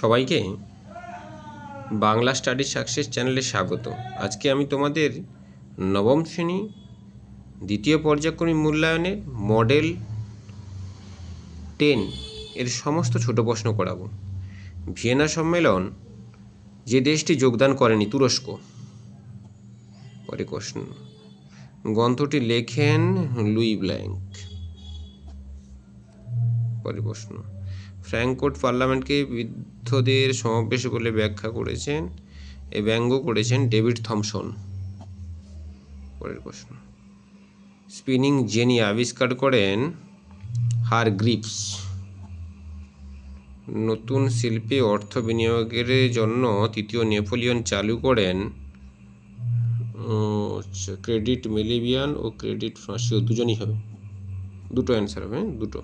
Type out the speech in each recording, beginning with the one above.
সবাইকে Bangla study success চ্যানেলে স্বাগত। আজকে আমি তোমাদের নবম শ্রেণি দ্বিতীয় পর্যায়ক্রমী মূল্যায়নের মডেল টেন এর সমস্ত ছোট প্রশ্ন করাবো। ভিয়েনা সম্মেলন যে দেশটি যোগদান করেনি তুরস্ক। পরে প্রশ্ন, গ্রন্থটি লেখেন লুই ব্ল্যাঙ্ক। পরে প্রশ্ন ফ্র্যাঙ্কফুর্ট পার্লামেন্টকে বৃদ্ধদের সমাবেশ বলে ব্যাখ্যা করেছেন এ ব্যঙ্গ করেছেন ডেভিড থমসন। পরের প্রশ্ন। স্পিনিং জেনি আবিষ্কার করেন হার গ্রিপস। নতুন শিল্পে অর্থ বিনিয়োগের জন্য তৃতীয় নেপোলিয়ন চালু করেন ক্রেডিট মেলিবিয়ান ও ক্রেডিট ফ্রান্সিও দুজনই হবে। দুটো অ্যান্সার হবে হ্যাঁ? দুটো।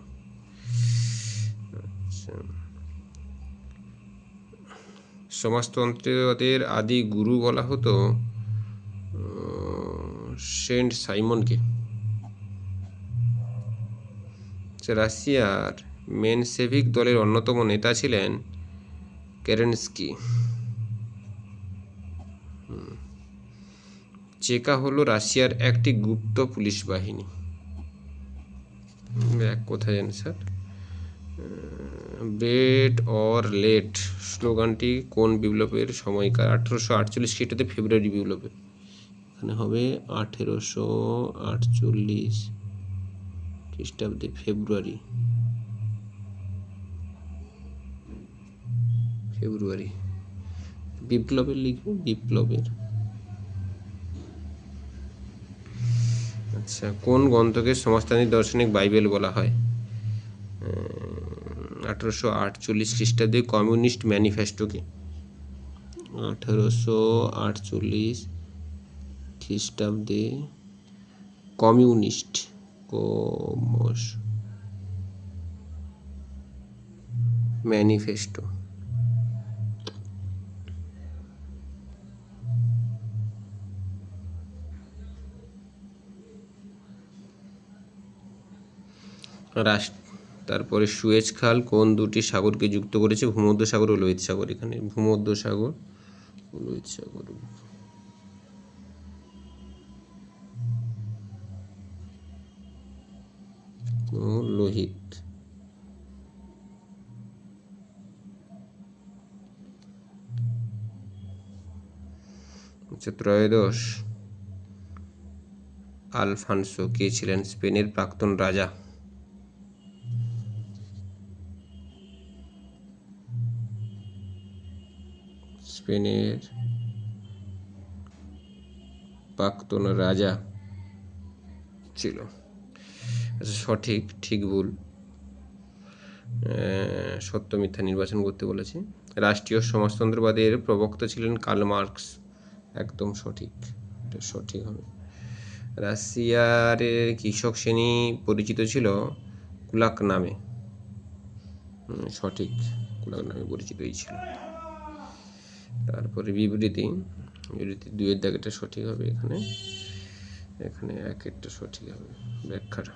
সমাজতন্ত্রের আদি গুরু বলা হতো সেন্ট সাইমনকে। রাশিয়ার মেনসেভিক দলের অন্যতম নেতা ছিলেন কেরেনস্কি। চেকা হলো রাশিয়ার একটি গুপ্ত পুলিশ বাহিনী। এক কোথায় অ্যান্সার ব্রেড অর লেট স্লোগানটি কোন বিপ্লবের সময়কার? আঠেরোশো আটচল্লিশ খ্রিস্টাব্দে ফেব্রুয়ারি বিপ্লবে। এখানে হবে আঠেরোশো আটচল্লিশ খ্রিস্টাব্দে ফেব্রুয়ারি। ফেব্রুয়ারি। বিপ্লবের লিখবে বিপ্লবের। আচ্ছা কোন গ্রন্থকে সমাজতান্ত্রিক দার্শনিক বাইবেল বলা হয়? আঠেরোশো আটচল্লিশ খ্রিস্টাব্দে কমিউনিস্ট ম্যানিফেস্টোকে। আঠেরোশো আটচল্লিশ খ্রিস্টাব্দে কমিউনিস্ট কমস ম্যানিফেস্টো। রাষ্ট্র তারপরে সুয়েজ খাল কোন দুটি সাগরকে যুক্ত করেছে? ভূমধ্য সাগর ও লোহিত সাগর এখানে। ভূমধ্য সাগর ও লোহিত সাগর। লোহিত। আচ্ছা ত্রয়োদশ আলফানসো কে ছিলেন স্পেনের প্রাক্তন রাজা? স্পেনের প্রাক্তন রাজা ছিল। আচ্ছা সঠিক, ঠিক ভুল। সত্য মিথ্যা নির্বাচন করতে বলেছে। রাষ্ট্রীয় সমাজতন্ত্রবাদের প্রবক্তা ছিলেন কার্ল মার্কস। একদম সঠিক। এটা সঠিক হবে। রাশিয়ার কৃষক শ্রেণি পরিচিত ছিল কুলাক নামে। সঠিক। কুলাক নামে পরিচিতই ছিল। তারপরে বিবৃতি বিবৃতি দুইয়ের দাগেটা সঠিক হবে এখানে এখানে একেরটা সঠিক হবে ব্যাখ্যাটা।